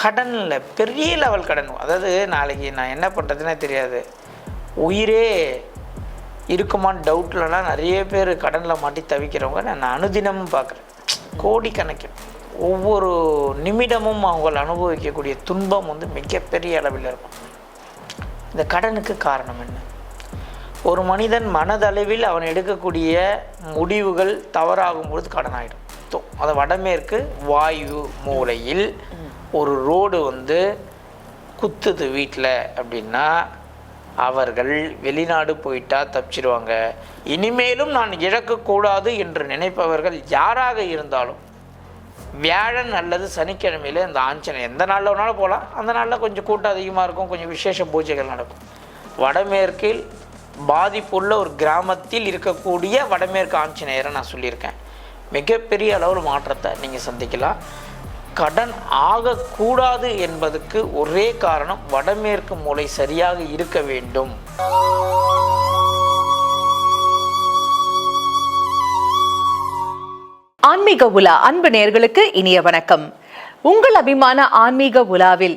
கடனில் பெரிய லெவல் கடன். அதாவது நாளைக்கு நான் என்ன பண்ணுறதுனே தெரியாது. உயிரே இருக்குமான்னு டவுட்லலாம் நிறைய பேர் கடனில் மாட்டி தவிக்கிறவங்க. நான் அனுதினமும் பார்க்குறேன் கோடிக்கணக்கில். ஒவ்வொரு நிமிடமும் அவங்கள் அனுபவிக்கக்கூடிய துன்பம் வந்து மிகப்பெரிய அளவில் இருக்கும். இந்த கடனுக்கு காரணம் என்ன? ஒரு மனிதன் மனதளவில் அவன் எடுக்கக்கூடிய முடிவுகள் தவறாகும் பொழுது கடன் ஆகிடும் அதை வடமேற்கு வாயு மூலையில் ஒரு ரோடு வந்து குத்துது வீட்டில் அப்படின்னா அவர்கள் வெளிநாடு போயிட்டா தப்பிச்சிடுவாங்க இனிமேலும் நான் இழக்கக்கூடாது என்று நினைப்பவர்கள் யாராக இருந்தாலும் வியாழன் அல்லது சனிக்கிழமையில இந்த ஆஞ்சநேயர் எந்த நாளில் வேணாலும் போகலாம். அந்த நாளில் கொஞ்சம் கூட்டம் அதிகமாக இருக்கும் கொஞ்சம் விசேஷ பூஜைகள் நடக்கும். வடமேற்கில் பாதிப்புள்ள ஒரு கிராமத்தில் இருக்கக்கூடிய வடமேற்கு ஆஞ்சநேயரை நான் சொல்லியிருக்கேன். மிகப்பெரிய அளவில் மாற்றத்தை நீங்கள் சந்திக்கலாம். கடன் ஆகக்கூடாது என்பதற்கு ஒரே காரணம் வடமேற்கு மூலை சரியாக இருக்க வேண்டும். ஆன்மீக உலா அன்பு நேயர்களுக்கு இனிய வணக்கம். உங்கள் அபிமான ஆன்மீக உலாவில்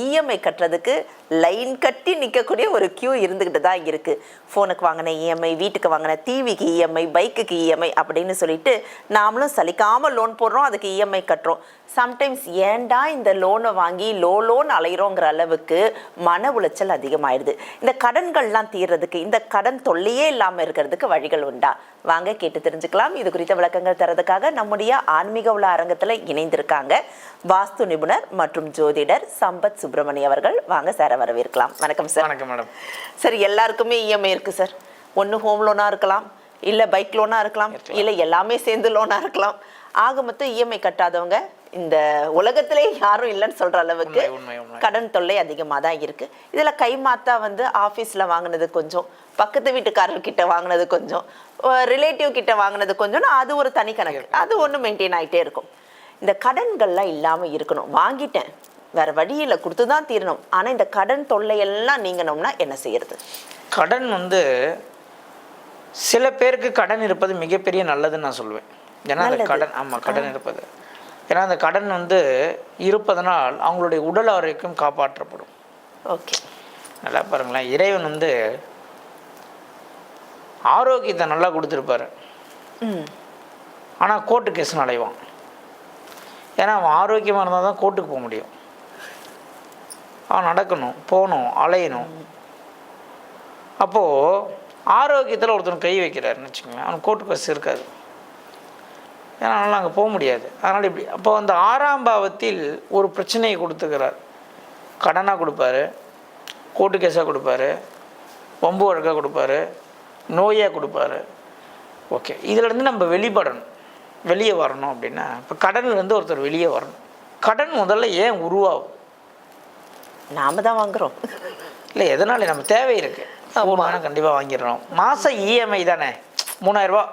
இஎம்ஐ கட்டுறதுக்கு லைன் கட்டி நிற்கக்கூடிய ஒரு கியூ இருந்துக்கிட்டு தான் இருக்குது ஃபோனுக்கு வாங்கின இஎம்ஐ வீட்டுக்கு வாங்கின டிவிக்கு இஎம்ஐ பைக்குக்கு இஎம்ஐ அப்படின்னு சொல்லிட்டு நாமளும் சலிக்காமல் லோன் போடுறோம் அதுக்கு இஎம்ஐ கட்டுறோம். சம்டைம்ஸ் ஏண்டா இந்த லோனை வாங்கி லோ லோன் அலையிறோங்கிற அளவுக்கு மன உளைச்சல் அதிகமாயிடுது. இந்த கடன்கள்லாம் தீர்றதுக்கு இந்த கடன் தொல்லையே இல்லாமல் இருக்கிறதுக்கு வழிகள் உண்டா? வாங்க கேட்டு தெரிஞ்சுக்கலாம். இது குறித்த விளக்கங்கள் தரதுக்காக நம்முடைய ஆன்மீக உள்ள அரங்கத்தில் இணைந்திருக்காங்க. வாஸ்து நிபுணர் மற்றும் ஜோதிடர் சம்பத் சுப்பிரமணிய அவர்கள். வாங்க சாரை வரவேற்கலாம். வணக்கம் சார் வணக்கம் மேடம் சார் எல்லாருக்குமே இஎம்ஐ இருக்கு சார் ஒன்று ஹோம் லோனாக இருக்கலாம் இல்லை பைக் லோனாக இருக்கலாம் இல்லை எல்லாமே சேர்ந்து லோனாக இருக்கலாம். ஆக மொத்தம் இஎம்ஐ கட்டாதவங்க இந்த உலகத்திலே யாரும் இல்லைன்னு சொல்ற அளவுக்கு. கடன் தொல்லை அதிகமாக தான் இருக்கு. இதில் கைமாத்தா வந்து ஆஃபீஸில் வாங்கினது கொஞ்சம் பக்கத்து வீட்டுக்காரர் கிட்ட வாங்கினது கொஞ்சம் ரிலேட்டிவ் கிட்ட வாங்கினது கொஞ்சம் அது ஒரு தனி கணக்கு. அது ஒன்று மெயின்டைன் ஆகிட்டே இருக்கும். இந்த கடன்கள்லாம் இல்லாமல் இருக்கணும். வாங்கிட்டேன். வேற வழியில் கொடுத்து தான் தீரணும். ஆனால் இந்த கடன் தொல்லையெல்லாம் நீங்கணும்னா என்ன செய்யறது? கடன் வந்து சில பேருக்கு கடன் இருப்பது மிகப்பெரிய நல்லதுன்னு நான் சொல்லுவேன் ஏன்னா அந்த. கடன் ஆமாம் கடன் இருப்பது. ஏன்னா அந்த கடன் வந்து இருப்பதனால் அவங்களுடைய உடல் ஆரோக்கியம் காப்பாற்றப்படும். ஓகே. நல்லா பாருங்களேன். இறைவன் வந்து ஆரோக்கியத்தை நல்லா கொடுத்துருப்பாரு. ம். ஆனால் கோர்ட்டு கேஸ்னு அலைவான். ஏன்னா அவன் ஆரோக்கியமாக இருந்தால் தான் கோர்ட்டுக்கு போக முடியும். நடக்கணும் போகணும் அலையணும். அப்போது ஆரோக்கியத்தில் ஒருத்தன் கை வைக்கிறாருன்னு வச்சுக்கோங்களேன். அவன் கோட்டு பஸ் இருக்காது. ஏன்னா அதனால் அங்கே போக முடியாது. அதனால் இப்படி அப்போ அந்த ஆறாம் பாவத்தில் ஒரு பிரச்சனையை கொடுத்துக்கிறார். கடனாக கொடுப்பாரு கோர்ட்டு கேஸாக கொடுப்பாரு வம்பு வழக்காக கொடுப்பாரு நோயாக கொடுப்பாரு. ஓகே இதிலேருந்து நம்ம வெளிப்படணும். வெளியே வரணும் அப்படின்னா இப்போ கடன்லேருந்து ஒருத்தர் வெளியே வரணும். கடன் முதல்ல ஏன் உருவாகும்? நாம தான் வாங்குறோம். இல்லை எதனால நம்ம தேவை இருக்குது ஒரு கண்டிப்பாக வாங்கிடணும் மாதம் இஎம்ஐ தானே? மூணாயிரரூபா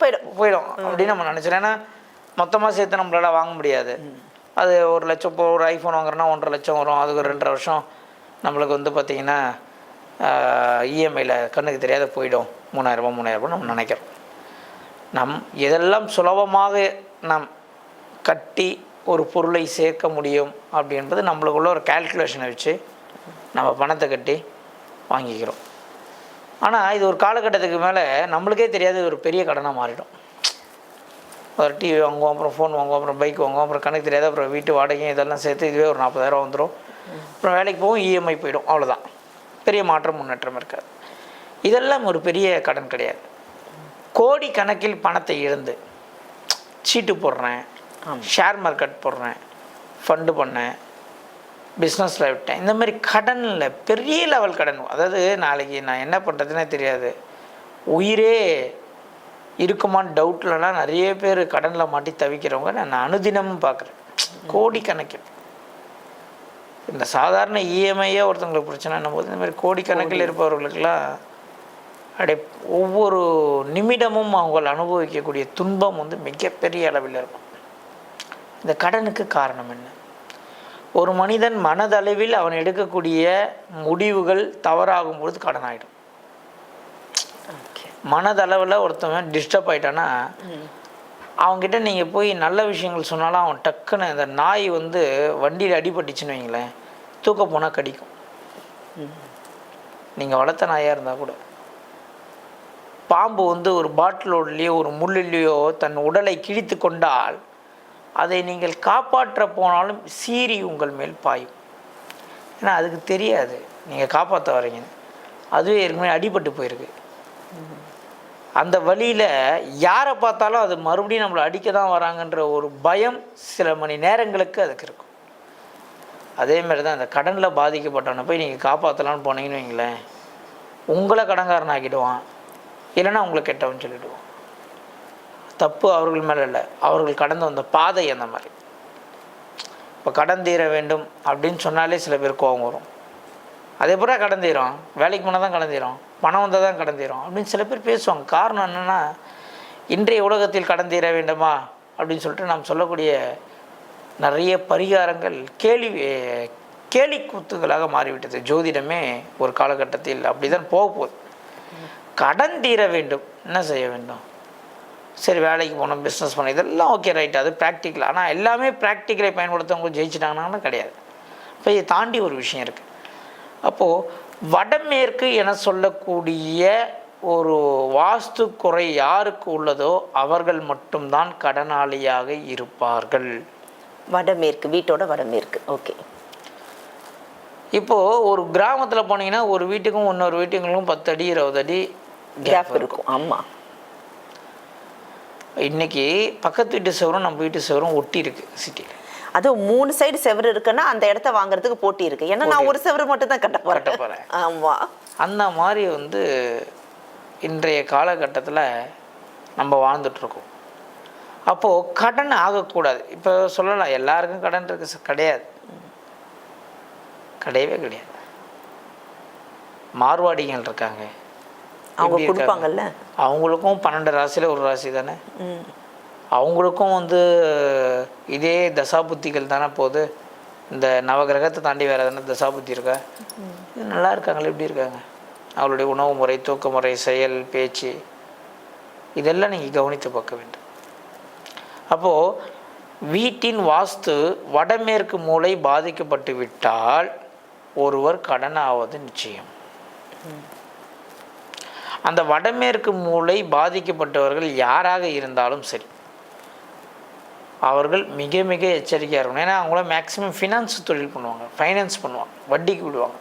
போயிடும். போயிடும் அப்படின்னு நம்ம நினச்சிடும் ஏன்னா மொத்தமாக சேர்த்து நம்மளால வாங்க முடியாது. அது ஒரு லட்சம் இப்போ ஒரு ஐஃபோன் வாங்குறோன்னா ஒன்றரை லட்சம் வரும். அதுக்கு ஒரு ரெண்டரை வருஷம் நம்மளுக்கு வந்து பார்த்திங்கன்னா இஎம்ஐயில் கண்ணுக்கு தெரியாத போயிடும். மூணாயிரரூபா மூணாயிரரூபா நம்ம நினைக்கிறோம். நம் எதெல்லாம் சுலபமாக நாம் கட்டி ஒரு பொருளை சேர்க்க முடியும் அப்படி என்பது நம்மளுக்குள்ள ஒரு கால்குலேஷனை வச்சு நம்ம பணத்தை கட்டி வாங்கிக்கிறோம். ஆனால் இது ஒரு காலகட்டத்துக்கு மேலே நம்மளுக்கே தெரியாது ஒரு பெரிய கடனாக மாறிடும். ஒரு டிவி வாங்குவோம் அப்புறம் ஃபோன் வாங்குவோம் அப்புறம் பைக் வாங்குவோம் அப்புறம் கணக்கு தெரியாது அப்புறம் வீட்டு வாடகையும் இதெல்லாம் சேர்த்து இதுவே ஒரு நாற்பதாயிரம் வந்துடும் அப்புறம் வேலைக்கு போகும் இஎம்ஐ போயிடும் அவ்வளோதான் பெரிய மாற்றம் முன்னேற்றம் இருக்காது. இதெல்லாம் ஒரு பெரிய கடன் கிடையாது. கோடி கணக்கில் பணத்தை இழந்து சீட்டு போடுறேன் ஷேர் மார்க்கெட் போடுறேன் ஃபண்டு பண்ணேன் பிஸ்னஸில் விட்டேன். இந்த மாதிரி கடனில் பெரிய லெவல் கடன். அதாவது நாளைக்கு நான் என்ன பண்ணுறதுனே தெரியாது. உயிரே இருக்குமான்னு டவுட்லலாம் நிறைய பேர் கடனில் மாட்டி தவிக்கிறவங்க நான் அனுதினமும் பார்க்குறேன் கோடிக்கணக்கில். இந்த சாதாரண இஎம்ஐயே ஒருத்தவங்களுக்கு பிரச்சனை போது இந்த மாதிரி கோடிக்கணக்கில் இருப்பவர்களுக்கெல்லாம் அப்படியே ஒவ்வொரு நிமிடமும் அவங்க அனுபவிக்கக்கூடிய துன்பம் வந்து மிகப்பெரிய அளவில் இருக்கும். இந்த கடனுக்கு காரணம் என்ன? ஒரு மனிதன் மனதளவில் அவன் எடுக்கக்கூடிய முடிவுகள் தவறாகும் பொழுது கடன் ஆகிடும் மனதளவில் ஒருத்தவன் டிஸ்டர்ப் ஆயிட்டானா அவங்ககிட்ட நீங்கள் போய் நல்ல விஷயங்கள் சொன்னாலும் அவன் டக்குன்னு இந்த நாய் வந்து வண்டியில் அடிபட்டுச்சுன்னு வைங்களேன் தூக்க போனால் கடிக்கும். நீங்கள் வளர்த்த நாயாக இருந்தால் கூட. பாம்பு வந்து ஒரு பாட்டிலோடலையோ ஒரு முள்ளிலையோ தன் உடலை கிழித்து கொண்டால் அதை நீங்கள் காப்பாற்ற போனாலும் சீறி உங்கள் மேல் பாயும். ஏன்னா அதுக்கு தெரியாது. நீங்கள் காப்பாற்ற வரீங்கன்னு அதுவே ஏற்கனவே அடிபட்டு போயிருக்கு. அந்த வழியில் யாரை பார்த்தாலும் அது மறுபடியும் நம்மளை அடிக்க தான் வராங்கன்ற ஒரு பயம் சில மணி நேரங்களுக்கு அதுக்கு இருக்கும். அதே மாதிரி தான் அந்த கடனில் பாதிக்கப்பட்டவனை போய் நீங்கள் காப்பாற்றலான்னு போனீங்கன்னு வைங்களேன் உங்களை கடன்காரன் ஆக்கிடுவான் இல்லைன்னா உங்களை கெட்டவன் சொல்லிவிடுவான் தப்பு அவர்கள் மேலே இல்லை அவர்கள் கடந்து வந்த பாதை அந்த மாதிரி. இப்போ கடன் தீர வேண்டும் அப்படின்னு சொன்னாலே சில பேர் கோபம் வரும். அதே பூரா கடன் தீரும். வேலைக்கு போனால் தான் கடன் தீரும். பணம் வந்தால் தான் கடன் தீரும் அப்படின்னு சில பேர் பேசுவாங்க. காரணம் என்னென்னா இன்றைய உலகத்தில் கடன் தீர வேண்டுமா அப்படின்னு சொல்லிட்டு நாம் சொல்லக்கூடிய நிறைய பரிகாரங்கள் கேலி கேலி கூத்துகளாக மாறிவிட்டது. ஜோதிடமே ஒரு காலகட்டத்தில் அப்படி தான் போக போகுது. கடன் தீர வேண்டும். என்ன செய்ய வேண்டும்? சரி வேலைக்கு போகணும் பிஸ்னஸ் பண்ணணும் இதெல்லாம் ஓகே ரைட் அது ப்ராக்டிக்கல் ஆனால் எல்லாமே ப்ராக்டிக்கலை பயன்படுத்தவங்க ஜெயிச்சிட்டாங்கன்னா கிடையாது. இப்போ இதை தாண்டி ஒரு விஷயம் இருக்குது அப்போது வடமேற்கு என சொல்லக்கூடிய ஒரு வாஸ்து குறை யாருக்கு உள்ளதோ அவர்கள் மட்டும்தான் கடனாளியாக இருப்பார்கள். வடமேற்கு வீட்டோட வடமேற்கு. ஓகே இப்போது ஒரு கிராமத்தில் போனீங்கன்னா ஒரு வீட்டுக்கும் இன்னொரு வீட்டுக்கும் பத்து அடி இருபது அடி கேப் இருக்கும். ஆமா. இன்னைக்கு பக்கத்து வீட்டு செவரும் நம்ம வீட்டு செவரும் ஒட்டி இருக்கு சிட்டியில் அதுவும் மூணு சைடு செவரு இருக்குன்னா அந்த இடத்த வாங்குறதுக்கு போட்டி இருக்கு. ஏன்னா நான் ஒரு செவரு மட்டும் தான் கட்ட கட்ட போறேன். போறேன். ஆமா. அந்த மாதிரி வந்து இன்றைய காலகட்டத்தில் நம்ம வாழ்ந்துட்டுருக்கோம் அப்போது கடன் ஆகக்கூடாது. இப்போ சொல்லலாம் எல்லாருக்கும் கடன் இருக்கு கிடையாது. கிடையவே கிடையாது. மார்வாடிகள் இருக்காங்க. அவங்க? கொடுப்பாங்கல்ல? அவங்களுக்கும் பன்னெண்டு ராசியில் ஒரு ராசி தானே. அவங்களுக்கும் வந்து இதே தசாபுத்திகள் தானே போகுது. இந்த நவகிரகத்தை தாண்டி வேறு எதனா தசாபுத்தி இருக்கா? நல்லா இருக்காங்களே எப்படி இருக்காங்க? அவளுடைய உணவு முறை தூக்க முறை செயல் பேச்சு இதெல்லாம் நீங்கள் கவனித்து பார்க்க வேண்டும். அப்போது வீட்டின் வாஸ்து வடமேற்கு மூலை பாதிக்கப்பட்டு விட்டால் ஒருவர் கடன் ஆவது நிச்சயம் அந்த வடமேற்கு மூலை பாதிக்கப்பட்டவர்கள் யாராக இருந்தாலும் சரி அவர்கள் மிக மிக எச்சரிக்கையாக இருக்கணும். ஏன்னா அவங்கள மேக்ஸிமம் ஃபினான்ஸ் தொழில் பண்ணுவாங்க. ஃபைனான்ஸ் பண்ணுவாங்க. வட்டிக்கு விடுவாங்க.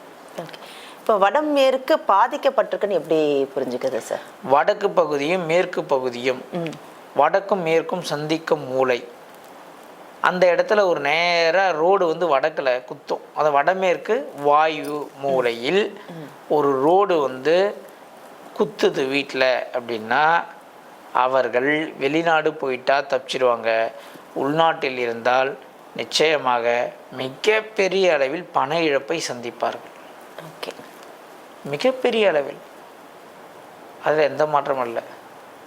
இப்போ வடமேற்கு பாதிக்கப்பட்டிருக்குன்னு எப்படி புரிஞ்சுக்கிறது சார் வடக்கு பகுதியும் மேற்கு பகுதியும் வடக்கும் மேற்கும் சந்திக்கும் மூலை அந்த இடத்துல ஒரு நேராக ரோடு வந்து வடக்கில் குத்தும். அந்த வடமேற்கு வாயு மூலையில் ஒரு ரோடு வந்து குத்துது வீட்டில் அப்படின்னா அவர்கள் வெளிநாடு போயிட்டா தப்பிச்சிடுவாங்க உள்நாட்டில் இருந்தால் நிச்சயமாக மிகப்பெரிய அளவில் பண இழப்பை சந்திப்பார்கள். ஓகே. மிகப்பெரிய அளவில். அதில் எந்த மாற்றமும் இல்லை.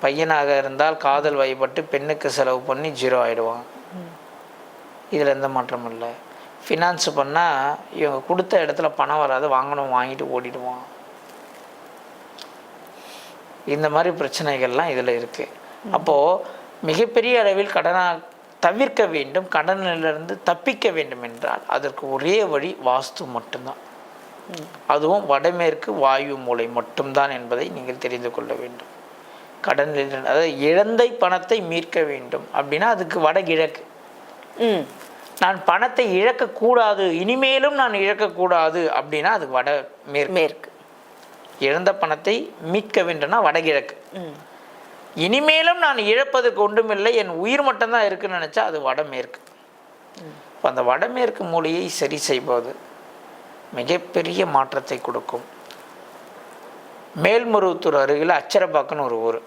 பையனாக இருந்தால் காதல் வயப்பட்டு பெண்ணுக்கு செலவு பண்ணி ஜீரோ ஆகிடுவான் இதில் எந்த மாற்றமும் இல்லை. ஃபினான்ஸ் பண்ணால் இவங்க கொடுத்த இடத்துல பணம் வராது வாங்கணும் வாங்கிட்டு ஓடிடுவான் இந்த மாதிரி பிரச்சனைகள்லாம் இதில் இருக்குது அப்போது மிகப்பெரிய அளவில் கடனாக தவிர்க்க வேண்டும் கடனிலிருந்து தப்பிக்க வேண்டும் என்றால் அதற்கு ஒரே வழி வாஸ்து மட்டும்தான். அதுவும் வடமேற்கு வாயு மூலை மட்டும்தான் என்பதை நீங்கள் தெரிந்து கொள்ள வேண்டும். கடனில் அதாவது இழந்த பணத்தை மீட்க வேண்டும் அப்படின்னா அதுக்கு வடகிழக்கு. நான் பணத்தை இழக்கக்கூடாது இனிமேலும் நான் இழக்கக்கூடாது அப்படின்னா அது வட மேற்கு மேற்கு. இழந்த பணத்தை மீட்க வேண்டும்னா வடகிழக்கு. இனிமேலும் நான் இழப்பதற்கு ஒன்றுமில்லை என் உயிர் மட்டும்தான் இருக்குன்னு நினச்சா அது வடமேற்கு. இப்போ அந்த வடமேற்கு மூலையை சரி செய்வது மிகப்பெரிய மாற்றத்தை கொடுக்கும். மேல்மருவத்தூர் அருகில் அச்சரப்பாக்கன்னு ஒரு ஊர்.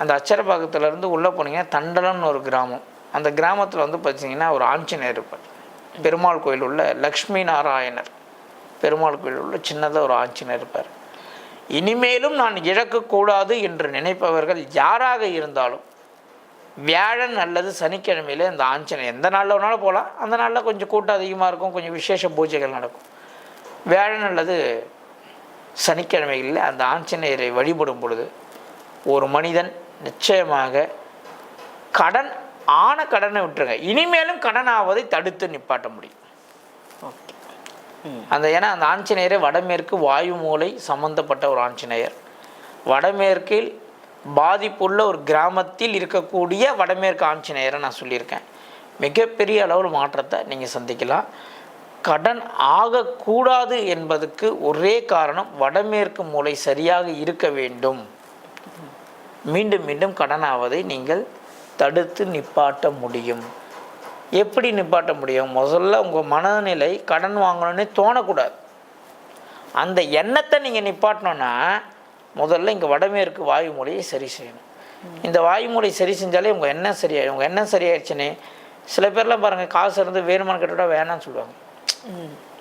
அந்த அச்சரப்பாக்கத்துலேருந்து உள்ளே போனீங்கன்னா தண்டலம்னு ஒரு கிராமம். அந்த கிராமத்தில் வந்து பார்த்தீங்கன்னா ஒரு ஆஞ்சநேயர் இருப்பார். பெருமாள் கோயில் உள்ள லக்ஷ்மி நாராயணர். பெருமாள் கோயில் உள்ள சின்னதாக ஒரு ஆஞ்சநேயர் இருப்பார். இனிமேலும் நான் இழக்கக்கூடாது என்று நினைப்பவர்கள் யாராக இருந்தாலும் வியாழன் அல்லது சனிக்கிழமையில் இந்த ஆஞ்சனை எந்த நாளில் வேணாலும் போகலாம். அந்த நாளில் கொஞ்சம் கூட்டம் அதிகமாக இருக்கும் கொஞ்சம் விசேஷ பூஜைகள் நடக்கும். வியாழன் அல்லது சனிக்கிழமைகளில் அந்த ஆஞ்சநேயரை வழிபடும் பொழுது ஒரு மனிதன் நிச்சயமாக கடன் ஆன கடனை விட்டுருங்க. இனிமேலும் கடன் ஆவதை தடுத்து நிப்பாட்ட முடியும். அந்த ஏன்னா அந்த ஆஞ்சநேயரை வடமேற்கு வாயு மூலை சம்பந்தப்பட்ட ஒரு ஆஞ்சநேயர். வடமேற்கில் பாதிப்புள்ள ஒரு கிராமத்தில் இருக்கக்கூடிய வடமேற்கு ஆஞ்சநேயரை நான் சொல்லியிருக்கேன். மிகப்பெரிய அளவில் மாற்றத்தை நீங்கள் சந்திக்கலாம். கடன் ஆகக்கூடாது என்பதுக்கு ஒரே காரணம் வடமேற்கு மூலை சரியாக இருக்க வேண்டும். மீண்டும் மீண்டும் கடனாவதை நீங்கள் தடுத்து நிப்பாட்ட முடியும். எப்படி நிப்பாட்ட முடியும்? முதல்ல உங்கள் மனநிலை கடன் வாங்கணும்னே தோணக்கூடாது. அந்த எண்ணத்தை நீங்கள் நிப்பாட்டணும்னா முதல்ல இங்கே வடமேற்கு வாயு மூலையை சரி செய்யணும். இந்த வாயு மூலை சரி செஞ்சாலே உங்கள் எண்ணம் சரியாயிடும் உங்கள் எண்ணம் சரியாயிடுச்சுன்னே சில பேர்லாம் பாருங்கள் காசு இருந்து வேணுமான்னு கேட்டுவிட்டா வேணாம்னு சொல்லுவாங்க.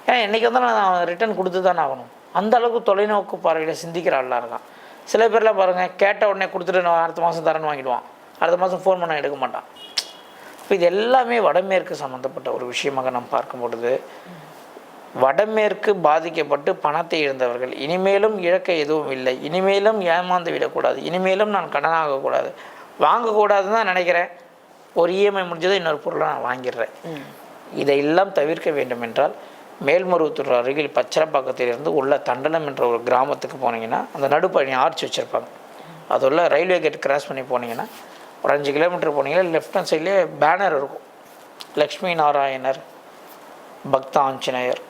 ஏன்னா என்றைக்கு வந்தாலும் நான் ரிட்டர்ன் கொடுத்து தானே ஆகணும். அந்த அளவுக்கு தொலைநோக்கு பார்வையில் சிந்திக்கிற ஆளாக இருக்கான். சில பேர்லாம் பாருங்கள் கேட்ட உடனே கொடுத்துட்டு நான் அடுத்த மாதம் தரேன்னு வாங்கிடுவான். அடுத்த மாதம் ஃபோன் பண்ண எடுக்க மாட்டான். இப்போ இது எல்லாமே வடமேற்கு சம்மந்தப்பட்ட ஒரு விஷயமாக நாம் பார்க்கும் பொழுது வடமேற்கு பாதிக்கப்பட்டு பணத்தை இழந்தவர்கள். இனிமேலும் இழக்க எதுவும் இல்லை. இனிமேலும் ஏமாந்து விடக்கூடாது. இனிமேலும் நான் கடனாகக்கூடாது வாங்கக்கூடாதுன்னு தான் நினைக்கிறேன். ஒரு இஎம்ஐ முடிஞ்சதும் இன்னொரு பொருளை நான் வாங்கிடுறேன். இதையெல்லாம் தவிர்க்க வேண்டும் என்றால் மேல்மருவத்தூர் அருகில் பச்சரப்பாக்கத்திலிருந்து உள்ள தண்டலம் என்ற ஒரு கிராமத்துக்கு போனீங்கன்னா அந்த நடுப்பழனி ஆர்ச் வச்சுருப்பாங்க. அது உள்ள ரயில்வே கேட் கிராஸ் பண்ணி போனீங்கன்னா ஒரு அஞ்சு கிலோமீட்டர் போனீங்கன்னா லெஃப்ட் ஹேண்ட் சைட்லேயே பேனர் இருக்கும். லக்ஷ்மி நாராயணர் பக்த ஆஞ்சநேயர்.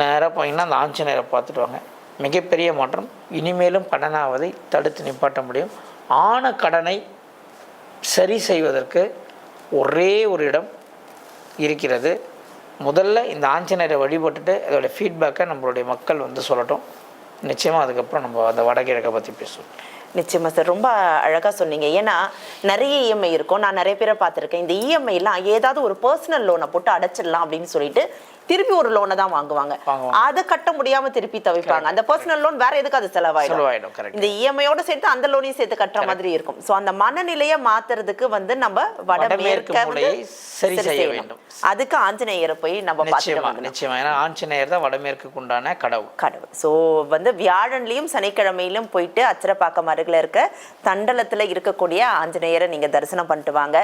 நேராக போனீங்கன்னா அந்த ஆஞ்சநேயரை பார்த்துட்டு வாங்க. மிகப்பெரிய மாற்றம். இனிமேலும் கடனாவதை தடுத்து நிப்பாட்ட முடியும். ஆன கடனை சரி செய்வதற்கு ஒரே ஒரு இடம் இருக்கிறது. முதல்ல இந்த ஆஞ்சநேயரை வழிபட்டுட்டு அதோட ஃபீட்பேக்கை நம்மளுடைய மக்கள் வந்து சொல்லட்டும். நிச்சயமாக அதுக்கப்புறம் நம்ம அந்த வடகிழக்கை பற்றி பேசுவோம். நிச்சயமா சார். ரொம்ப அழகா சொன்னீங்க. ஏன்னா நிறைய இஎம்ஐ இருக்கும். நான் நிறைய பேரை பார்த்துருக்கேன். இந்த இஎம்ஐலாம் ஏதாவது ஒரு பர்சனல் லோனை போட்டு அடைச்சிடலாம் அப்படின்னு சொல்லிட்டு திருப்பி ஒரு லோனை தான் வாங்குவாங்க. அதை கட்ட முடியாம திருப்பி தவிப்பாங்க. அந்த பர்சனல் லோன் வேற எதுக்கு அது செலவாயிடும். இந்த இஎம்ஐயோட சேர்த்து அந்த லோனையும் சேர்த்து கட்டுற மாதிரி இருக்கும். சோ அந்த மனநிலையை மாத்துறதுக்கு வந்து நம்ம வடமேற்கு வடமேற்க சரி செய்ய. வேண்டும். அதுக்கு ஆஞ்சநேயரை போய் நம்ம நிச்சயமா. நிச்சயமா. ஏன்னா ஆஞ்சநேயர் தான் வடமேற்குக்கு உண்டான கடவுள். கடவுள். ஸோ வந்து வியாழன்லையும் சனிக்கிழமையிலும் போயிட்டு அச்சரப்பாக்கம் அருகில் இருக்க தண்டலத்தில் இருக்கக்கூடிய ஆஞ்சநேயரை நீங்கள் தரிசனம் பண்ணிட்டு வாங்க.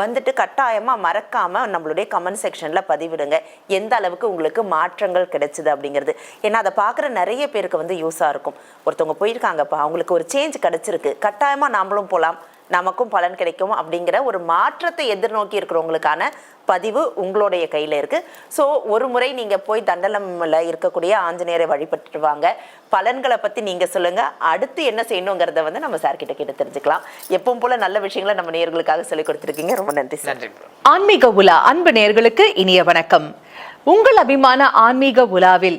வந்துட்டு கட்டாயமாக மறக்காமல் நம்மளுடைய கமெண்ட் செக்ஷனில் பதிவிடுங்க. எந்த அளவுக்கு உங்களுக்கு மாற்றங்கள் கிடைச்சிது அப்படிங்கிறது. ஏன்னா அதை பார்க்குற நிறைய பேருக்கு வந்து யூஸாக இருக்கும். ஒருத்தவங்க போயிருக்காங்கப்பா அவங்களுக்கு ஒரு சேஞ்ச் கிடைச்சிருக்கு. கட்டாயமாக நாமளும் போகலாம் நமக்கும் பலன் கிடைக்கும் அப்படிங்கிற ஒரு மாற்றத்தை எதிர்நோக்கி இருக்கிறவங்களுக்கான பதிவு உங்களுடைய கையில் இருக்கு. ஸோ ஒரு முறை நீங்கள் போய் தண்டலம்ல இருக்கக்கூடிய ஆஞ்சநேயரை வழிபட்டுட்டு வாங்க. பலன்களை பற்றி நீங்கள் சொல்லுங்க. அடுத்து என்ன செய்யணுங்கிறத வந்து நம்ம சார் கிட்ட கேட்டு தெரிஞ்சுக்கலாம். எப்பவும் போல நல்ல விஷயங்களை நம்ம நேயர்களுக்காக சொல்லி கொடுத்துருக்கீங்க. ரொம்ப நன்றி சார் நன்றி. ஆன்மீக உலா அன்பு நேயர்களுக்கு இனிய வணக்கம். உங்கள் அபிமான ஆன்மீக உலாவில்